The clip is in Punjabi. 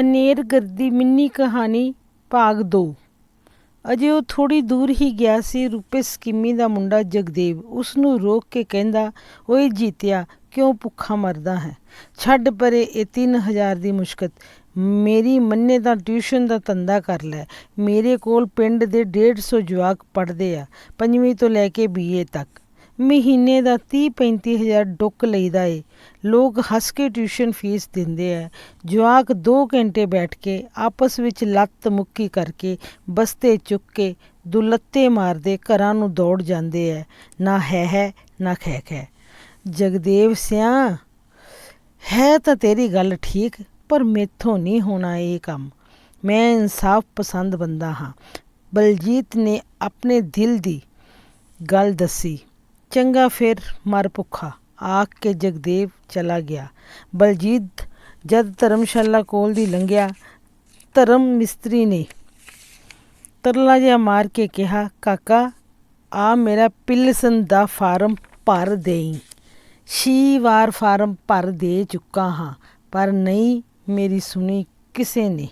ਹਨੇਰਗਰਦੀ ਮਿੰਨੀ ਕਹਾਣੀ, ਭਾਗ 2 ਅਜੇ ਉਹ ਥੋੜ੍ਹੀ ਦੂਰ ਹੀ ਗਿਆ ਸੀ ਰੂਪੇ ਸਕੀਮੀ ਦਾ ਮੁੰਡਾ ਜਗਦੇਵ। ਉਸ ਨੂੰ ਰੋਕ ਕੇ ਕਹਿੰਦਾ, ਓਏ ਜੀਤਿਆ, ਕਿਉਂ ਭੁੱਖਾ ਮਰਦਾ ਹੈ? ਛੱਡ ਪਰੇ, ਇਹ ਤਿੰਨ ਹਜ਼ਾਰ ਦੀ ਮੁਸ਼ਕਤ ਮੇਰੀ ਮੰਨੇ ਤਾਂ ਟਿਊਸ਼ਨ ਦਾ ਧੰਦਾ ਕਰ ਲੈ। ਮੇਰੇ ਕੋਲ ਪਿੰਡ ਦੇ 150 ਜਵਾਕ ਪੜ੍ਹਦੇ ਆ। ਪੰਜਵੀਂ ਤੋਂ ਲੈ ਕੇ ਬੀਏ ਤੱਕ। ਮਹੀਨੇ ਦਾ 30-35 ਹਜ਼ਾਰ ਡੁੱਕ ਲਈਦਾ ਏ। ਲੋਕ ਹੱਸ ਕੇ ਟਿਊਸ਼ਨ ਫੀਸ ਦਿੰਦੇ ਐ ਜਵਾਕ 2 ਘੰਟੇ ਬੈਠ ਕੇ ਆਪਸ ਵਿੱਚ ਲੱਤ ਮੁੱਕੀ ਕਰਕੇ ਬਸਤੇ ਚੁੱਕ ਕੇ ਦੁਲੱਤੇ ਮਾਰਦੇ ਘਰਾਂ ਨੂੰ ਦੌੜ ਜਾਂਦੇ ਐ ਨਾ ਹੈ ਹੈ, ਨਾ ਖੈ ਖੈ ਜਗਦੇਵ ਸਿਆ ਹੈ ਤਾਂ ਤੇਰੀ ਗੱਲ ਠੀਕ, ਪਰ ਮੇਥੋਂ ਨਹੀਂ ਹੋਣਾ ਇਹ ਕੰਮ। ਮੈਂ ਇਨਸਾਫ ਪਸੰਦ ਬੰਦਾ ਹਾਂ। ਬਲਜੀਤ ਨੇ ਆਪਣੇ ਦਿਲ ਦੀ ਗੱਲ ਦੱਸੀ। ਚੰਗਾ ਫਿਰ ਮਰ ਭੁੱਖਾ। ਆਖ ਕੇ ਜਗਦੇਵ ਚਲਾ ਗਿਆ। ਬਲਜੀਤ ਜਦ ਧਰਮਸ਼ਾਲਾ ਕੋਲ ਦੀ ਲੰਘਿਆ, ਧਰਮ ਮਿਸਤਰੀ ਨੇ ਤਰਲਾ ਜਿਹਾ ਮਾਰ ਕੇ ਕਿਹਾ, ਕਾਕਾ, ਆ ਮੇਰਾ ਪਿਲਸਨ ਦਾ ਫਾਰਮ ਭਰ ਦੇਈ। ਛੀ ਵਾਰ ਫਾਰਮ ਭਰ ਦੇ ਚੁੱਕਾ ਹਾਂ, ਪਰ ਨਹੀਂ ਮੇਰੀ ਸੁਣੀ ਕਿਸੇ ਨੇ।